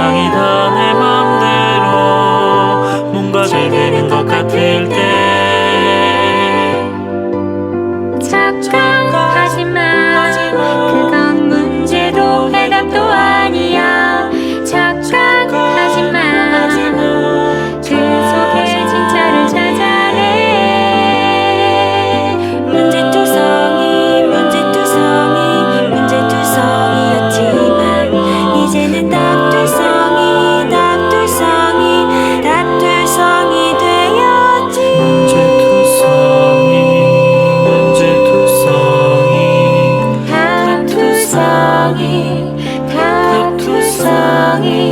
세상이 다 내 맘대로 뭔가 잘 되는 것 같을 때. 착각하지마. 그 그 불쌍히 다불쌍히